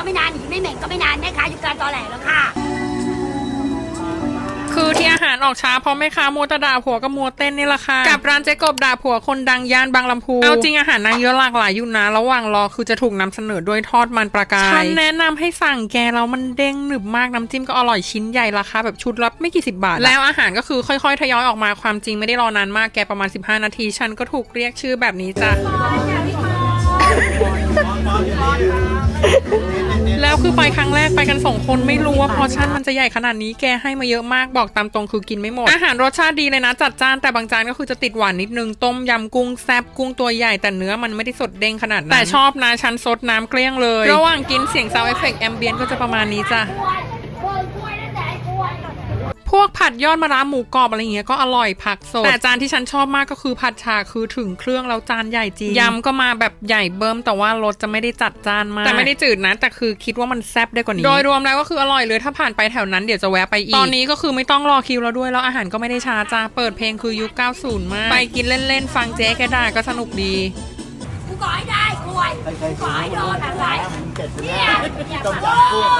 ก็ไม่นานหนีไม่เหม็นก็ไม่นานแม่ค้าอยู่การตอแหลแล้วค่ะ คือที่อาหารออกช้าเพราะแม่ค้ามัวแต่ด่าผัวกับมัวเต้นนี่แหละค่ะ กับร้านเจ๊กบด่าผัวคนดังย่านบางลำพูเอาจริงอาหารนางเยอะหลากหลายอยู่นะ ระหว่างรอคือจะถูกนำเสนอด้วยทอดมันปลากายฉันแนะนำให้สั่งแกแล้วมันเด้งหนึบมากน้ำจิ้มก็อร่อยชิ้นใหญ่ราคาแบบชุดละไม่กี่สิบบาท แล้วอาหารก็คือค่อยๆทยอยออกมาความจริงไม่ได้รอนานมากแกประมาณ 15 นาที ฉันก็ถูกเรียกชื่อแบบนี้จ้ะ แล้วคือไปครั้งแรกไปกันสองคนไม่รู้ว่าพอชั่นมันจะใหญ่ขนาดนี้แกให้มาเยอะมากบอกตามตรงคือกินไม่หมด อาหารรสชาติดีเลยนะ จัดจ้านแต่บางจานก็คือจะติดหวานนิดนึง ต้มยำกุ้งแซบกุ้งตัวใหญ่แต่เนื้อมันไม่ได้สดเด้งขนาดนั้นแต่ชอบนะชั้นสดน้ำเกลี้ยงเลย ระหว่างกินเสียงซาวเอฟเฟกต์แอมเบียนก็จะประมาณนี้จ้ะ ดยอดมะระหมูกรอบอะไรเงี้ยก็อร่อยผักสดแต่จานที่ฉันชอบมากก็คือผัดฉ่าคือถึงเครื่องแล้วจานใหญ่จริงยำก็มาแบบใหญ่เบิ่มแต่ว่ารสจะไม่ได้จัดจานมากแต่ไม่ได้จืดนะแต่คือคิดว่ามันแซ่บได้กว่านี้ โดยรวมแล้วก็คืออร่อยเลยถ้าผ่านไปแถวนั้นเดี๋ยวจะแวะไปอีก ตอนนี้ก็คือไม่ต้องรอคิวแล้วด้วยแล้วอาหารก็ไม่ได้ช้าจ้าเปิดเพลงคือยุค90 มาก ไปกินเล่นๆ ฟังเจ๊แกด่าก็สนุกดีกูขอให้ได้กล้วยกูขอให้โดนอะไรเนี่ยเนี่ยต้มโอ้ยำกุ้งนะถ้าเราเจ๊ก็เจอหน้า